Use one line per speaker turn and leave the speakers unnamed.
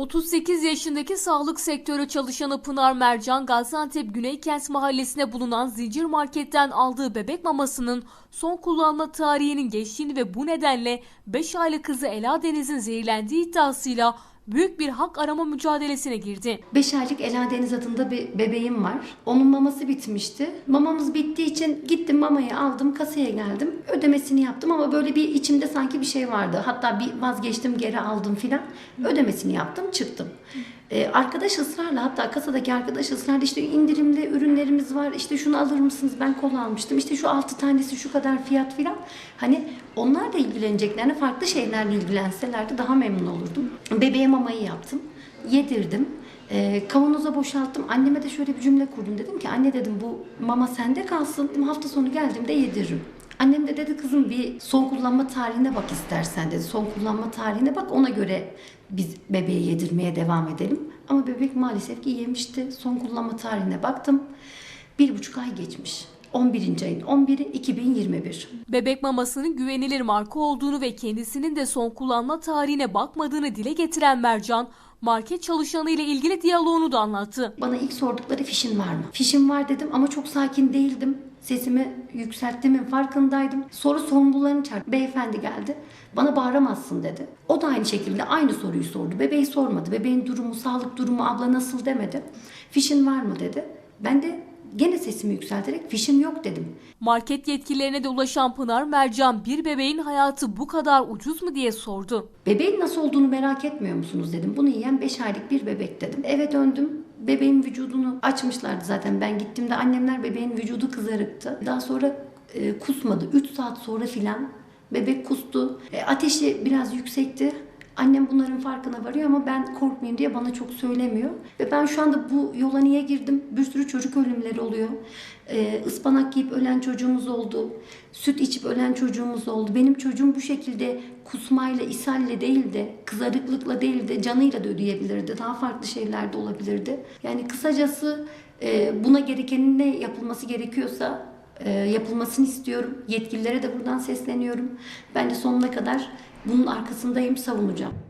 38 yaşındaki sağlık sektörü çalışanı Pınar Mercan, Gaziantep Güneykent mahallesine bulunan zincir marketten aldığı bebek mamasının son kullanma tarihinin geçtiğini ve bu nedenle 5 aylık kızı Ela Deniz'in zehirlendiği iddiasıyla büyük bir hak arama mücadelesine girdi.
5 aylık Ela Deniz adında bir bebeğim var. Onun maması bitmişti. Mamamız bittiği için gittim mamayı aldım kasaya geldim. Ödemesini yaptım ama böyle bir içimde sanki bir şey vardı. Hatta bir vazgeçtim geri aldım filan. Ödemesini yaptım çıktım. Ee, arkadaş ısrarla hatta kasadaki arkadaş ısrarla işte indirimli ürünlerimiz var işte şunu alır mısınız ben kola almıştım işte şu altı tanesi şu kadar fiyat filan. Hani onlar da ilgileneceklerine farklı şeylerle ilgilenselerdi daha memnun olurdum. Bebeğe mamayı yaptım yedirdim. Ee, kavanoza boşalttım. Anneme de şöyle bir cümle kurdum. Dedim ki anne dedim bu mama sende kalsın. Hafta sonu geldiğimde yediririm. Annem de dedi kızım bir son kullanma tarihine bak istersen dedi. Son kullanma tarihine bak ona göre biz bebeği yedirmeye devam edelim. Ama bebek maalesef ki yemişti. Son kullanma tarihine baktım. Bir buçuk ay geçmiş. 11. ayın 11'i 2021.
Bebek mamasının güvenilir marka olduğunu ve kendisinin de son kullanma tarihine bakmadığını dile getiren Mercan, market çalışanı ile ilgili diyaloğunu da anlattı.
Bana ilk sordukları fişin var mı? Fişim var dedim ama çok sakin değildim. Sesimi yükselttiğimin farkındaydım. Sonra sorumlularını çağırdı. Beyefendi geldi. Bana bağıramazsın dedi. O da aynı şekilde aynı soruyu sordu. Bebeği sormadı. Bebeğin durumu, sağlık durumu, abla nasıl demedi. Fişin var mı dedi. Ben de gene sesimi yükselterek fişim yok dedim.
Market yetkililerine de ulaşan Pınar Mercan bir bebeğin hayatı bu kadar ucuz mu diye sordu.
Bebeğin nasıl olduğunu merak etmiyor musunuz dedim. Bunu yiyen 5 aylık bir bebek dedim. Eve döndüm. Bebeğin vücudunu açmışlardı zaten. Ben gittiğimde annemler bebeğin vücudu kızarıktı. Daha sonra e, kusmadı. 3 saat sonra filan bebek kustu. E, ateşi biraz yüksekti. Annem bunların farkına varıyor ama ben korkmayayım diye bana çok söylemiyor. Ve ben şu anda bu yola niye girdim? Bir sürü çocuk ölümleri oluyor. Ee, ıspanak yiyip ölen çocuğumuz oldu. Süt içip ölen çocuğumuz oldu. Benim çocuğum bu şekilde kusmayla, ishalle değil de, kızarıklıkla değil de canıyla da ödeyebilirdi. Daha farklı şeyler de olabilirdi. Yani kısacası e, buna gerekenin ne yapılması gerekiyorsa e, yapılmasını istiyorum. Yetkililere de buradan sesleniyorum. Ben de sonuna kadar bunun arkasındayım, savunacağım.